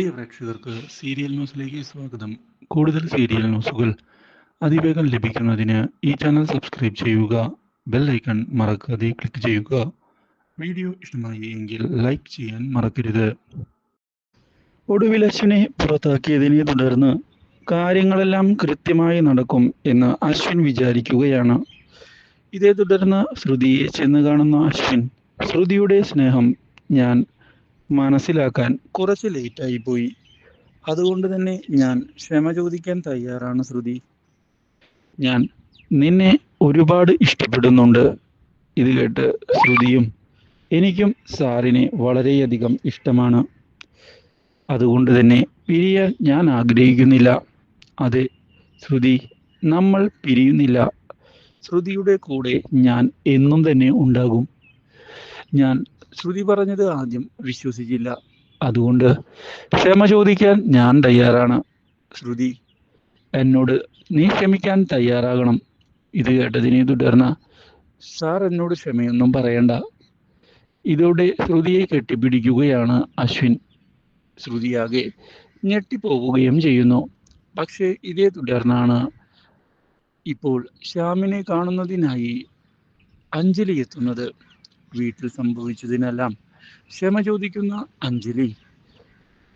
പ്രിയ പ്രേക്ഷകർക്ക് സീരിയൽ ന്യൂസിലേക്ക് സ്വാഗതം. കൂടുതൽ സീരിയൽ ന്യൂസുകൾ അതിവേഗം ലഭിക്കുന്നതിന് ഈ ചാനൽ സബ്സ്ക്രൈബ് ചെയ്യുക ബെൽ ഐക്കൺ മറക്കാതെ ക്ലിക്ക് ചെയ്യുക. വീഡിയോ ഇഷ്ടമായി എങ്കിൽ ലൈക്ക് ചെയ്യാൻ മറക്കരുത്. ഒടുവിൽ പുറത്താക്കിയതിനെ തുടർന്ന് കാര്യങ്ങളെല്ലാം കൃത്യമായി നടക്കും എന്ന് അശ്വിൻ വിചാരിക്കുകയാണ്. ഇതേ തുടർന്ന് ശ്രുതിയെ ചെന്ന് കാണുന്ന അശ്വിൻ ശ്രുതിയുടെ സ്നേഹം ഞാൻ മനസ്സിലാക്കാൻ കുറച്ച് ലേറ്റായി പോയി. അതുകൊണ്ട് തന്നെ ഞാൻ ക്ഷമ ചോദിക്കാൻ തയ്യാറാണ് ശ്രുതി. ഞാൻ നിന്നെ ഒരുപാട് ഇഷ്ടപ്പെടുന്നുണ്ട്. ഇത് കേട്ട് ശ്രുതിയും എനിക്കും സാറിനെ വളരെയധികം ഇഷ്ടമാണ്. അതുകൊണ്ട് തന്നെ പിരിയാൻ ഞാൻ ആഗ്രഹിക്കുന്നില്ല. അതെ ശ്രുതി നമ്മൾ പിരിയുന്നില്ല. ശ്രുതിയുടെ കൂടെ ഞാൻ എന്നും തന്നെ ഉണ്ടാകും. ഞാൻ ശ്രുതി പറഞ്ഞത് ആദ്യം വിശ്വസിച്ചില്ല. അതുകൊണ്ട് ക്ഷമ ചോദിക്കാൻ ഞാൻ തയ്യാറാണ്. ശ്രുതി എന്നോട് നീ ക്ഷമിക്കാൻ തയ്യാറാകണം. ഇത് കേട്ടതിനെ തുടർന്ന് സാർ എന്നോട് ക്ഷമയൊന്നും പറയണ്ട. ഇതോടെ ശ്രുതിയെ കെട്ടിപ്പിടിക്കുകയാണ് അശ്വിൻ. ശ്രുതിയാകെ ഞെട്ടിപ്പോവുകയും ചെയ്യുന്നു. പക്ഷേ ഇതേ തുടർന്നാണ്. ഇപ്പോൾ ശ്യാമിനെ കാണുന്നതിനായി അഞ്ജലി എത്തുന്നത്. വീട്ടിൽ സംഭവിച്ചതിനെല്ലാം ക്ഷമ ചോദിക്കുന്ന അഞ്ജലി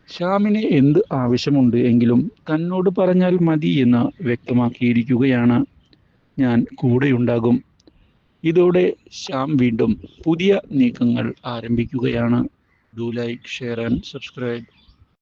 ശ്യാമിന് എന്ത് ആവശ്യമുണ്ട് എങ്കിലും തന്നോട് പറഞ്ഞാൽ മതി എന്ന് വ്യക്തമാക്കിയിരിക്കുകയാണ്. ഞാൻ കൂടെയുണ്ടാകും. ഇതോടെ ശ്യാം വീണ്ടും പുതിയ നീക്കങ്ങൾ ആരംഭിക്കുകയാണ്. Do like share and subscribe